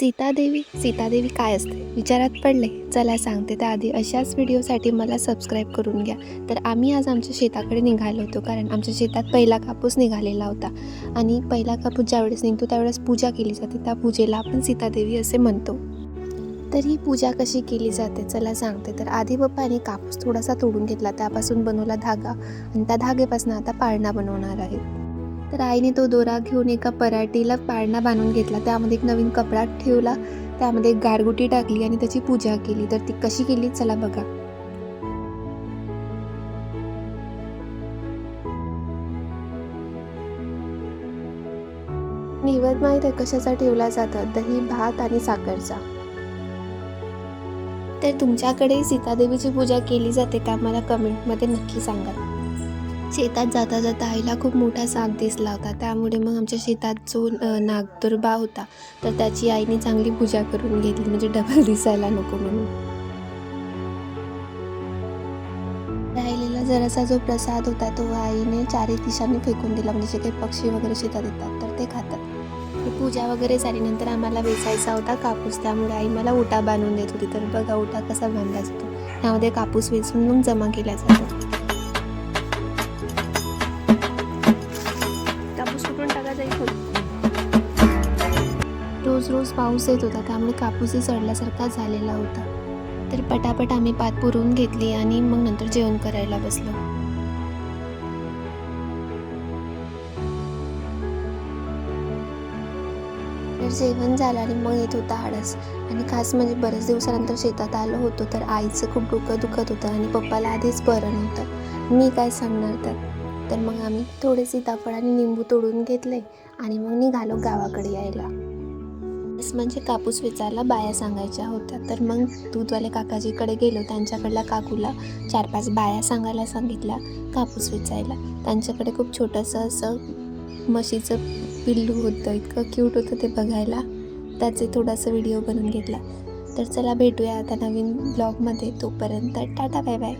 सीतादेवी सीतादेवी काय असते? विचारात पडले चला सांगते त्याआधी अशाच व्हिडिओसाठी मला सबस्क्राईब करून घ्या. तर आम्ही आज आमच्या शेताकडे निघालो होतो कारण आमच्या शेतात पहिला कापूस निघालेला होता. आणि पहिला कापूस ज्यावेळेस निघतो त्यावेळेस पूजा केली जाते. त्या पूजेला आपण सीतादेवी असे म्हणतो. तर ही पूजा कशी केली जाते? चला सांगते. तर आधी पप्पाने कापूस थोडासा तोडून घेतला. त्यापासून बनवला धागा. आणि त्या धागेपासून आता पाळणा बनवणार आहे. तर आईने तो दोरा घेऊन एका पराठीला पाळणा बांधून घेतला. त्यामध्ये एक नवीन कपडा ठेवला. त्यामध्ये एक गारगुटी टाकली आणि त्याची पूजा केली. तर ती कशी केली? चला बघा. निवद माहीत आहे कशाचा ठेवला जातं? दही भात आणि साखरचा. तर तुमच्याकडे सीतादेवीची पूजा केली जाते का? मला कमेंटमध्ये नक्की सांगा. शेतात जाता जाता आईला खूप मोठा साप दिसला होता. त्यामुळे मग आमच्या शेतात जो नागदुर्बा होता तर त्याची आईने चांगली पूजा करून घेतली. म्हणजे डबल दिसायला नको म्हणून. राहिलेला जरासा जो प्रसाद होता तो आईने चारी दिशांनी फेकून दिला. म्हणजे जे काही पक्षी वगैरे शेतात येतात तर ते खातात. पूजा वगैरे झाल्यानंतर आम्हाला वेचायचा होता कापूस. त्यामुळे आई मला उठा बांधून देत होती. तर बघा उठा कसा बांधला जातो त्यामध्ये कापूस वेचून मग जमा केला जातो. रोज रोज पाऊस येत होता त्यामुळे कापूसही सडल्यासारखा झालेला होता. तर पटापट आम्ही पात पुरवून घेतली आणि मग नंतर जेवण करायला बसलो. तर जेवण झालं आणि मग येत होता आळस. आणि खास म्हणजे बरेच दिवसानंतर शेतात आलो होतो तर आईचं खूप डोकं दुखत होतं आणि पप्पाला आधीच बरं नव्हतं. मी काय सांगणार तर तर मग आम्ही थोडे सीताफळ आणि निंबू तोडून घेतले आणि मग निघालो गावाकडे यायला. म्हणजे कापूस वेचायला बाया सांगायच्या होत्या. तर मग दूधवाले काकाजीकडे गेलो. त्यांच्याकडल्या काकूला चार पाच बाया सांगायला सांगितल्या कापूस वेचायला. त्यांच्याकडे खूप छोटंसं असं म्हशीचं पिल्लू होतं. इतकं क्यूट होतं ते बघायला. त्याचे थोडासा व्हिडिओ बनवून घेतला. तर चला भेटूया आता नवीन ब्लॉगमध्ये तोपर्यंत टाटा बाय बाय